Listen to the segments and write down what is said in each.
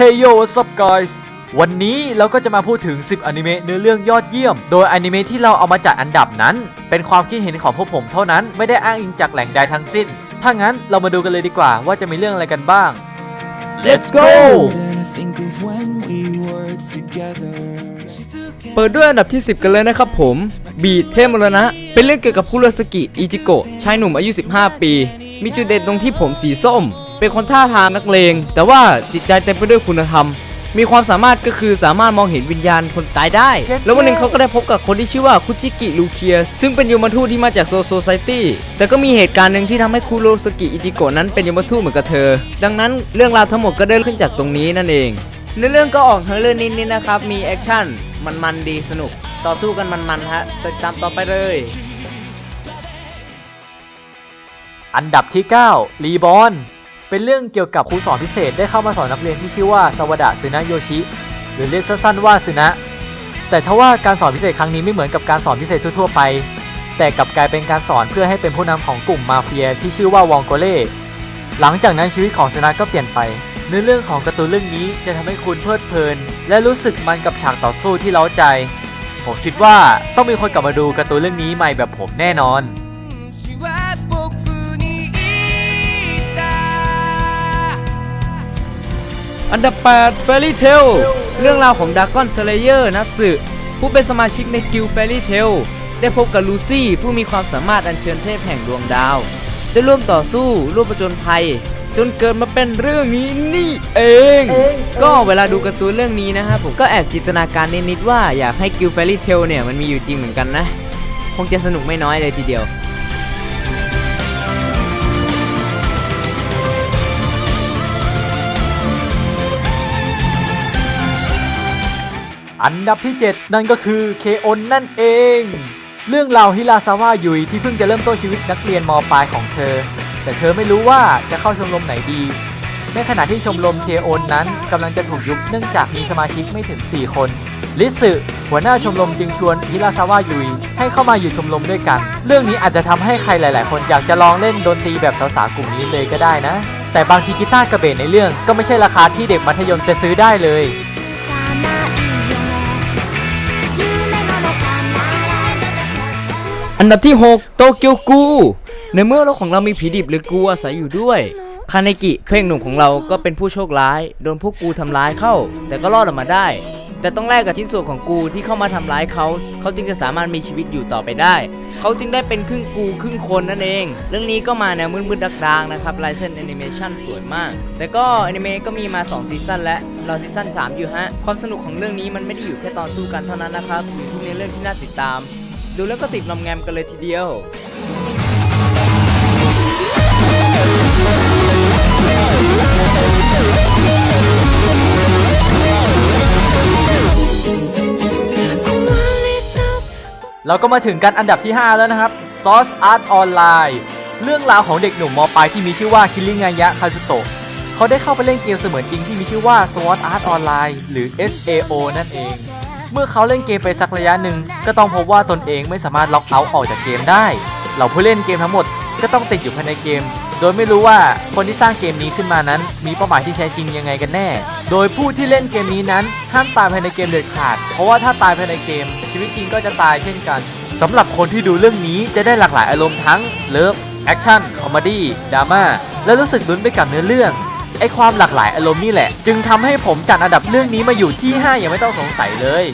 Hey yo what's up guys วันนี้เราก็จะมาพูดถึง 10อนิเมะเนื้อเรื่องยอดเยี่ยม โดยอนิเมะที่เราเอามาจัดอันดับนั้น เป็นความคิดเห็นของพวกผมเท่านั้น ไม่ได้อ้างอิงจากแหล่งใดทั้งสิ้น ถ้างั้นเรามาดูกันเลยดีกว่าว่าจะมีเรื่องอะไรกันบ้าง Let's go Then I think of when we were together. เปิดด้วยอันดับที่ 10 กันเลยนะครับผม บีเทมรณะ เป็นเรื่องเกี่ยวกับคุโรสกิ อิจิโกะชายหนุ่มอายุ 15 ปี มีจุดเด่นตรงที่ผมสีส้ม เป็นคนท่าทางนักเลง แต่ว่าจิตใจเต็มไปด้วยคุณธรรม มีความสามารถก็คือสามารถมองเห็นวิญญาณคนตายได้เช็ดแล้ววันหนึ่งเขาก็ได้พบกับคนที่ชื่อว่าคุจิกิลูเคีย ซึ่งเป็นยมทูตที่มาจากโซโซไซตี้ แต่ก็มีเหตุการณ์หนึ่งที่ทำให้คุโรสกิอิจิโกะนั้นเป็นยมทูตเหมือนกับเธอ ดังนั้นเรื่องราวทั้งหมดก็ได้ขึ้นจากตรงนี้นั่นเองในเรื่องก็ออกเฮอร์เรื่องนิดๆนะครับ มีแอคชั่น มันๆดีสนุก ต่อสู้กันมันๆฮะติดตามต่อไปเลย อันดับที่ 9 รีบอน เป็นเรื่องเกี่ยวกับครูสอนพิเศษได้เข้ามาสอนนักเรียนที่ชื่อว่าสวดะซึนะโยชิ หรือเรียกสั้นๆว่าซึนะ แต่ทว่าการสอนพิเศษครั้งนี้ไม่เหมือนกับการสอนพิเศษทั่วๆไป แต่กลับกลายเป็นการสอนเพื่อให้เป็นผู้นำของกลุ่มมาเฟียที่ชื่อว่าวองโกเล่หลังจากนั้นชีวิตของซึนะก็เปลี่ยนไปเนื้อเรื่องของการ์ตูนเรื่องนี้จะทำให้คุณเพลิดเพลิน และรู้สึกมันกับฉากต่อสู้ที่เล้าใจ ผมคิดว่าต้องมีคนกลับมาดูการ์ตูนเรื่องนี้ใหม่แบบผมแน่นอน อันดับ8 Fairy Tail เรื่องราวของดากอนสเลเยอร์นัตสึผู้เป็นสมาชิกในกิล Fairy Tail ได้พบกับลูซี่ผู้มีความสามารถอัญเชิญเทพแห่งดวงดาว ได้ร่วมต่อสู้ร่วมประจนภัย จนเกิดมาเป็นเรื่องนี้นี่เอง ก็เวลาดูการ์ตูนเรื่องนี้นะครับผมก็แอบจินตนาการนิดๆว่าอยากให้กิล Fairy Tail เนี่ยมันมีอยู่จริงเหมือนกันนะ คงจะสนุกไม่น้อยเลยทีเดียว อันดับที่ 7 นั่นก็คือเคออนนั่นเอง เรื่องราวฮิราซาวะยุยที่เพิ่งจะเริ่มต้นชีวิตนักเรียนมปลายของเธอ แต่เธอไม่รู้ว่าจะเข้าชมรมไหนดี ในขณะที่ชมรมเคออนนั้นกำลังจะถูกยุบเนื่องจากมีสมาชิกไม่ถึง 4 คน ลิสึหัวหน้าชมรมจึงชวนฮิราซาวะยุยให้เข้ามาอยู่ชมรมด้วยกัน เรื่องนี้อาจจะทำให้ใครหลาย ๆ คนอยากจะลองเล่นดนตรีแบบสาวๆกลุ่มนี้เลยก็ได้นะ แต่บางทีกีตาร์กระเบนในเรื่องก็ไม่ใช่ราคาที่เด็กมัธยมจะซื้อได้เลย อันดับที่ 6 โตเกียวกู ในเมื่อโลกของเรามีผีดิบหรือกูอาศัยอยู่ด้วย คาเนกิเพลงหนุ่มของเราก็เป็นผู้โชคร้าย โดนพวกกูทำร้ายเข้า แต่ก็รอดออกมาได้ แต่ต้องแลกกับชิ้นส่วนของกูที่เข้ามาทำร้ายเขา เขาจึงจะสามารถมีชีวิตอยู่ต่อไปได้ เขาจึงได้เป็นครึ่งกูครึ่งคนนั่นเอง เรื่องนี้ก็มาแนวมืดๆดักๆนะครับลายเส้นแอนิเมชันสวยมาก แต่ก็แอนิเมะก็มีมา2ซีซั่นและรอซีซั่น3อยู่ฮะ ความสนุกของเรื่องนี้มันไม่ได้อยู่แค่ตอนสู้กันเท่านั้นนะครับอยู่ที่ในเรื่องที่น่าติดตาม ดูแล้วก็ติดงอมแงมกันเลยทีเดียวเราก็มาถึงกันอันดับที่ 5 แล้วนะครับ Source Art Online เรื่องราวของเด็กหนุ่มมปลายที่มีชื่อว่าคิริงายะคาซุโตะเขาได้เข้าไปเล่นเกมเสมือนจริงที่มีชื่อว่า Sword Art Online หรือ SAO นั่นเอง เมื่อเขาเล่นเกมไปสักระยะหนึ่ง ก็ต้องพบว่าตนเองไม่สามารถล็อกเอาท์ออกจากเกมได้ เหล่าผู้เล่นเกมทั้งหมดก็ต้องติดอยู่ภายในเกม โดยไม่รู้ว่าคนที่สร้างเกมนี้ขึ้นมานั้น มีเป้าหมายที่แท้จริงยังไงกันแน่ โดยผู้ที่เล่นเกมนี้นั้นห้ามตายภายในเกมเด็ดขาด เพราะว่าถ้าตายภายในเกม ชีวิตจริงก็จะตายเช่นกันสำหรับคนที่ดูเรื่องนี้จะได้หลากหลายอารมณ์ทั้งเลิฟแอคชั่นคอมเมดี้ดราม่าและรู้สึกลุ้นไปกับเนื้อเรื่อง ไอความหลากหลายอารมณ์นี่แหละ จึงทำให้ผมจัดอันดับเรื่องนี้มาอยู่ที่ 5 อย่างไม่ต้องสงสัยเลย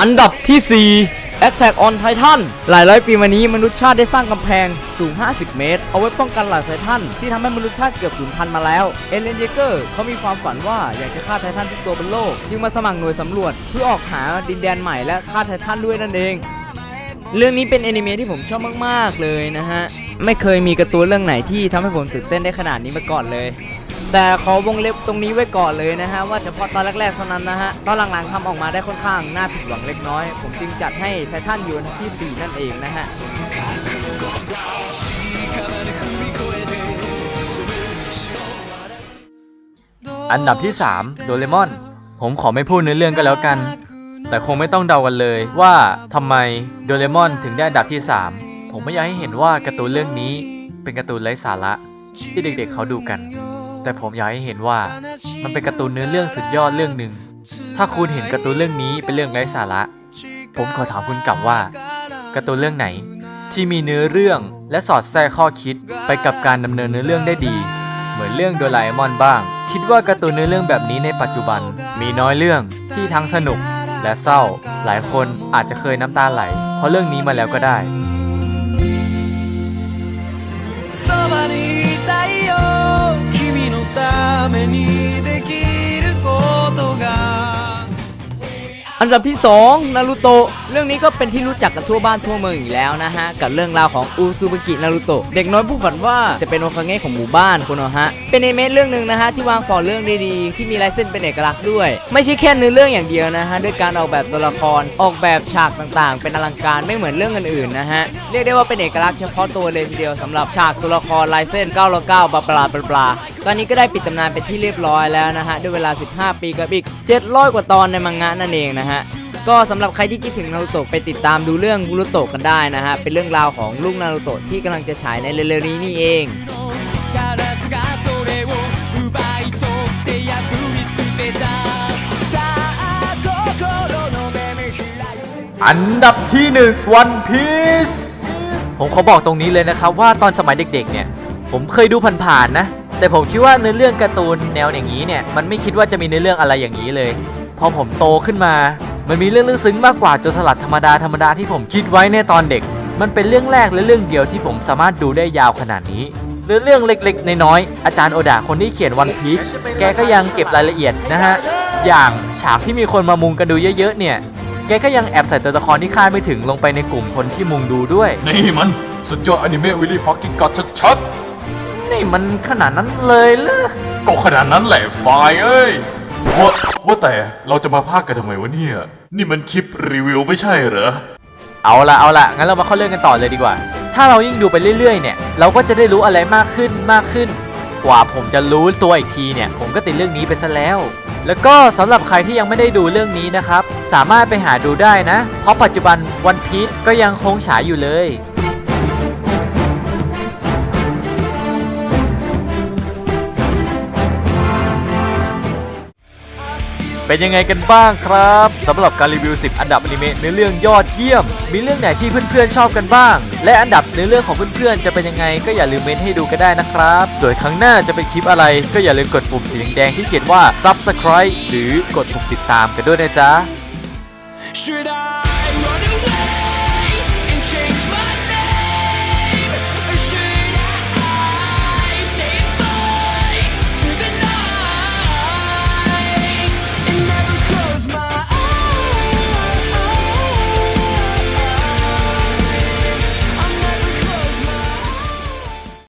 อันดับที่ 4 Attack on Titan หลายร้อยปีมานี้มนุษยชาติได้สร้างกำแพงสูง 50 เมตร เอาไว้ป้องกันเหล่าไททันที่ทำให้มนุษยชาติเกือบสูญพันธุ์มาแล้ว เอเลนเจเกอร์เขามีความฝันว่าอยากจะฆ่าไททันทุกตัวบนโลก จึงมาสมัครหน่วยสำรวจเพื่อออกหาดินแดนใหม่และฆ่าไททันด้วยนั่นเอง เรื่องนี้เป็นแอนิเมะที่ผมชอบมาก ๆ เลยนะฮะ ไม่เคยมีการ์ตูนเรื่องไหนที่ทำให้ผมตื่นเต้นได้ขนาดนี้มาก่อนเลย แต่ขอวงเล็บตรงนี้ไว้ก่อนเลยนะฮะว่าเฉพาะตอนแรกๆเท่านั้นนะฮะตอนหลังๆทำออกมาได้ค่อนข้างน่าผิดหวังเล็กน้อย ผมจึงจัดให้ไททันอยู่อันดับที่ 4 นั่นเองนะฮะอันดับที่ 3 โดเรมอน ผมขอไม่พูดเนื้อเรื่องก็แล้วกัน แต่คงไม่ต้องเดากันเลยว่าทำไมโดเรมอนถึงได้อันดับที่ 3 ผมไม่อยากให้เห็นว่าการ์ตูนเรื่องนี้เป็นการ์ตูนไร้สาระที่เด็กๆเขาดูกัน แต่ผมอยากให้เห็นว่ามันเป็นการ์ตูนเนื้อเรื่องสุดยอดเรื่องหนึ่ง ถ้าคุณเห็นการ์ตูนเรื่องนี้เป็นเรื่องไร้สาระ ผมขอถามคุณกลับว่าการ์ตูนเรื่องไหน ที่มีเนื้อเรื่องและสอดแทรกข้อคิดไปกับการดำเนินเนื้อเรื่องได้ดี เหมือนเรื่องโดราเอมอนบ้าง คิดว่าการ์ตูนเนื้อเรื่องแบบนี้ในปัจจุบัน มีน้อยเรื่องที่ทั้งสนุกและเศร้า หลายคนอาจจะเคยน้ำตาไหล เพราะเรื่องนี้มาแล้วก็ได้ ためにできることが อันดับที่ 2 นารูโตะ เรื่องนี้ก็เป็นที่รู้จักกันทั่วบ้านทั่วเมืองอยู่แล้วนะฮะ กับเรื่องราวของอูซูบากินารูโตะ เด็กน้อยผู้ฝันว่าจะเป็นโอคาเงะของหมู่บ้านคุณโนะฮะ เป็นอนิเมะเรื่องหนึ่งนะฮะ ที่วางปอเรื่องดีๆ ที่มีลายเส้นเป็นเอกลักษณ์ด้วย ไม่ใช่แค่เนื้อเรื่องอย่างเดียวนะฮะ ด้วยการออกแบบตัวละคร ออกแบบฉากต่างๆ เป็นอลังการไม่เหมือนเรื่องอื่นๆนะฮะ เรียกได้ว่าเป็นเอกลักษณ์เฉพาะตัวเลยทีเดียวสำหรับฉากตัวละครลายเส้น9ละ9บลาบลาบลาบลา ตอนนี้ก็ได้ปิดตำนานเป็นที่เรียบร้อยแล้วนะฮะ ด้วยเวลา 15 ปีกับอีก 700 กว่าตอนในมังงะนั่นเองนะฮะ ก็สำหรับใครที่คิดถึงนารูโตะไปติดตามดูเรื่องบูรุโตะกันได้นะฮะ เป็นเรื่องราวของลูกนารูโตะที่กำลังจะฉายในเร็วๆนี้นี่เองอันดับที่หนึ่งวันพีซผมขอบอกตรงนี้เลยนะครับว่าตอนสมัยเด็กๆเนี่ย ผมเคยดูผ่านๆนะ แต่ผมคิดว่าเนื้อเรื่องการ์ตูนแนวอย่างนี้เนี่ยมันไม่คิดว่าจะมีเนื้อเรื่องอะไรอย่างนี้เลย พอผมโตขึ้นมา มันมีเรื่องลึกซึ้งมากกว่าโจรสลัดธรรมดาธรรมดาที่ผมคิดไว้ในตอนเด็ก มันเป็นเรื่องแรกและเรื่องเดียวที่ผมสามารถดูได้ยาวขนาดนี้เนื้อเรื่องเล็กๆ น้อยๆ อาจารย์โอดาคนที่เขียนวันพีชแกก็ยังเก็บรายละเอียดนะฮะ อย่างฉากที่มีคนมามุงกันดูเยอะๆ เนี่ย แกก็ยังแอบใส่ตัวละครที่คาดไม่ถึงลงไปในกลุ่มคนที่มุงดูด้วย นี่มันสุดยอดอนิเมะวิลลี่ฟักกิ้งกัดชัด นี่มันขนาดนั้นเลยเหรอๆก็ขนาดนั้นแหละไฟล์เอ้ยว่าว่าแต่เราจะมาพากกันทำไมวะเนี่ย นี่มันคลิปรีวิวไม่ใช่เหรอ เอาละเอาละงั้นเรามาเข้าเรื่องกันต่อเลยดีกว่า ถ้าเรายิ่งดูไปเรื่อยๆ เนี่ย เราก็จะได้รู้อะไรมากขึ้นมากขึ้น กว่าผมจะรู้ตัวอีกทีเนี่ย ผมก็ติดเรื่องนี้ไปซะแล้ว แล้วก็สำหรับใครที่ยังไม่ได้ดูเรื่องนี้นะครับ สามารถไปหาดูได้นะ เพราะปัจจุบันวันพี e ก็ยังคงฉายอยู่เลย เป็นยังไงกันบ้างครับสำหรับการรีวิว 10 อันดับอนิเมะในเรื่องยอดเยี่ยม มีเรื่องไหนที่เพื่อนๆชอบกันบ้าง และอันดับในเรื่องของเพื่อนๆจะเป็นยังไงก็อย่าลืมเมนให้ดูกันได้นะครับ ส่วนครั้งหน้าจะเป็นคลิปอะไรก็อย่าลืมกดปุ่มสีแดงที่เขียนว่า subscribe หรือกดปุ่มติดตามกันด้วยนะจ๊ะ